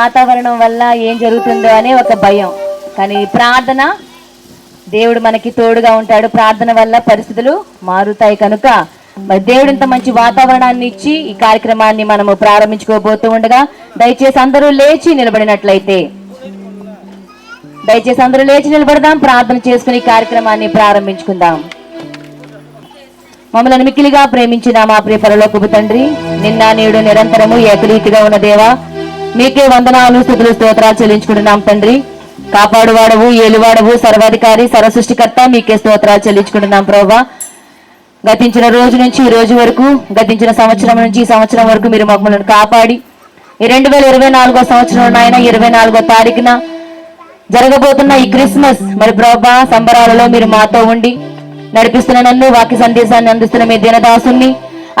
వాతావరణం వల్ల ఏం జరుగుతుందో అనే ఒక భయం. కానీ ప్రార్థన దేవుడు మనకి తోడుగా ఉంటాడు. ప్రార్థన వల్ల పరిస్థితులు మారుతాయి కనుక మరి దేవుడు ఇంత మంచి వాతావరణాన్ని ఇచ్చి ఈ కార్యక్రమాన్ని మనము ప్రారంభించుకోబోతూ ఉండగా దయచేసి అందరూ లేచి నిలబడినట్లయితే. దయచేసి అందరూ లేచి నిలబడదాం. ప్రార్థన చేసుకుని కార్యక్రమాన్ని ప్రారంభించుకుందాం. మమ్మల్ని మిక్కిలిగా ప్రేమించిన మా ప్రియ పరలోకపు తండ్రి నిన్న నేడు నిరంతరము ఏకరీతిగా ఉన్న దేవా మీకే వందనాలు స్థుతులు స్తోత్రాలు చెల్లించుకుంటున్నాం తండ్రి. కాపాడువాడవు ఏలువాడవు సర్వాధికారి సర్వసృష్టికర్త మీకే స్తోత్రాలు చెల్లించుకుంటున్నాం ప్రభా గతించిన రోజు నుంచి ఈ రోజు వరకు గతించిన సంవత్సరం నుంచి ఈ సంవత్సరం వరకు మీరు మమ్మల్ని కాపాడి ఈ రెండు వేల ఇరవై నాలుగో సంవత్సరం నాయన ఇరవై నాలుగో తారీఖున జరగబోతున్న ఈ క్రిస్మస్ మరి ప్రభా సంబరాలలో మీరు మాతో ఉండి నడిపిస్తున్న నన్ను వాక్య సందేశాన్ని అందిస్తున్న మీ దినదాసుని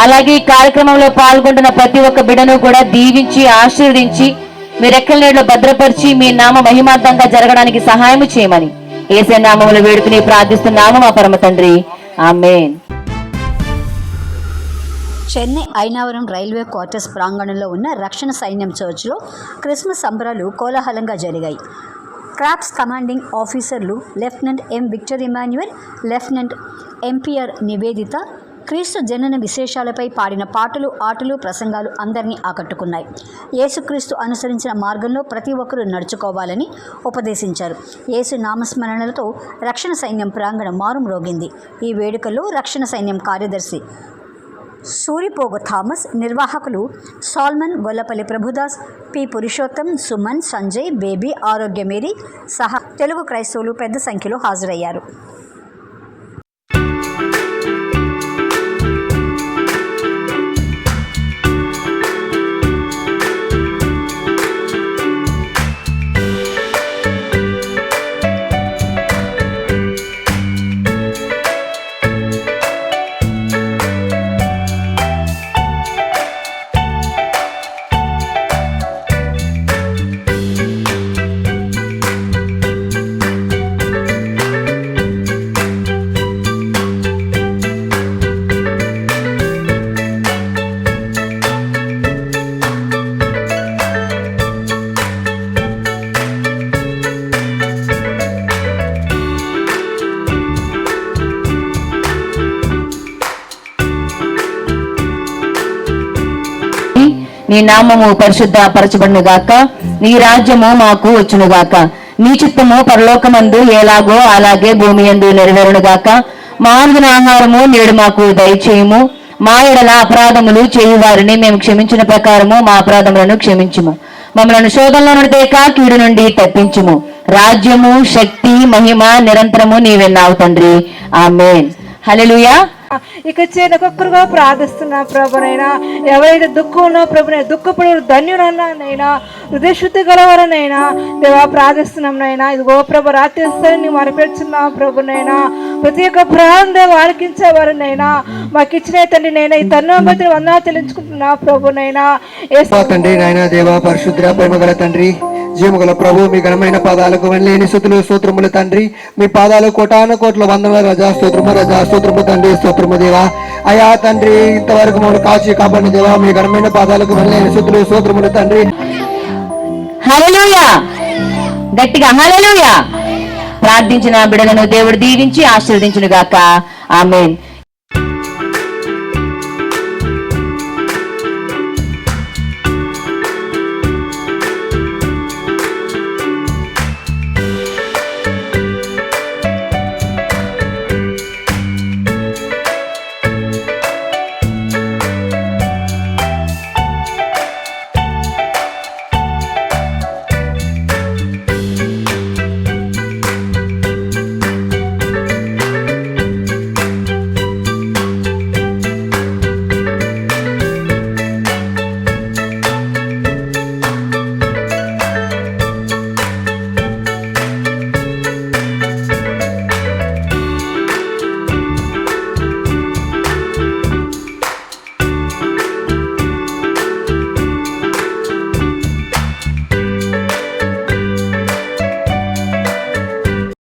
అలాగే ఈ కార్యక్రమంలో పాల్గొంటున్న ప్రతి ఒక్క బిడను కూడా దీవించి ఆశీర్వదించి మీ రెక్కల నీడలో భద్రపరిచి మీ నామ మహిమార్థంగా జరగడానికి సహాయం చేయమని ఏసే నామములు వేడుకుని ప్రార్థిస్తున్నాము మా పరమ తండ్రి. Amen. Chennai Ayanavaram railway quarters ప్రాంగణంలో ఉన్న రక్షణ సైన్యం చర్చ్లో క్రిస్మస్ సంబరాలు కోలాహలంగా జరిగాయి. క్రాప్స్ కమాండింగ్ ఆఫీసర్లు lieutenant M. Victor Emmanuel lieutenant MPR Nivedita క్రీస్తు జనన విశేషాలపై పాడిన పాటలు ఆటలు ప్రసంగాలు అందరినీ ఆకట్టుకున్నాయి. యేసుక్రీస్తు అనుసరించిన మార్గంలో ప్రతి ఒక్కరూ నడుచుకోవాలని ఉపదేశించారు. యేసు నామస్మరణలతో రక్షణ సైన్యం ప్రాంగణం మారుమ్రోగింది ఈ వేడుకల్లో రక్షణ సైన్యం కార్యదర్శి సూరిపోగు థామస్ నిర్వాహకులు Solomon Gollapalli Prabhudas P. Purushottam Suman Sanjay Baby Arogyamary సహా తెలుగు క్రైస్తవులు పెద్ద సంఖ్యలో హాజరయ్యారు. నీ నామము పరిశుద్ధ పరచబడును గాక నీ రాజ్యము మాకు వచ్చును గాక నీ చిత్తము పరలోకమందు ఎలాగో అలాగే భూమి యందు నెరవేరును గాక మారుదిన ఆహారము నేడు మాకు దయచేయము. మా ఎడల అపరాధములు చేయు వారిని మేము క్షమించిన ప్రకారము మా అపరాధములను క్షమించుము. మమ్మల్ని శోధంలో నుండి కీడు నుండి తప్పించుము. రాజ్యము శక్తి మహిమ నిరంతరము నీవెన్నావు తండ్రి. ఆమెన్. హల్లెలూయా. ఇక చేరిన ఒక్కొక్కరుగా ప్రార్థిస్తున్నా ప్రభునైనా. ఎవరైతే దుఃఖం ఉన్నా ప్రభునైనా దుఃఖపడు ధన్యుడన్నానైనా హృదయశుద్ధి గలవారనైనా దేవా ప్రార్థిస్తున్నాం నైనా ఇదిగో ప్రభు రాత్రి స్థాయిని మరపెడుతున్నాం ప్రభునైనా. ప్రతి ఒక్క ప్రాణం వారికించేవారనైనా మాకు ఇచ్చిన తండ్రి నైనా ఈ తరుణం బట్టి వందనా చెల్లించుకుంటున్నా ప్రభునైనా. తండ్రి నాయన దేవా పరిశుద్ర ప్రేమగల తండ్రి. జీవగల ప్రభు మీ ఘనమైన పాదాలకు వెళ్ళేని శుతులు స్తోత్రములు తండ్రి. మీ పాదాలు కోటాను కోట్ల వందల రజా స్తోత్రము రజా స్తోత్రము తండ్రి స్తోత్రము దేవా. అయా తండ్రి ఇంతవరకు మమ్మల్ని కాచి కాపాడిన దేవా మీ ఘనమైన పాదాలకు వెళ్ళేని శుతులు స్తోత్రములు తండ్రి. గట్టిగా హలలుయా ప్రార్థించిన బిడలను దేవుడు దీవించి ఆశీర్వదించును గాక ఆమెన్.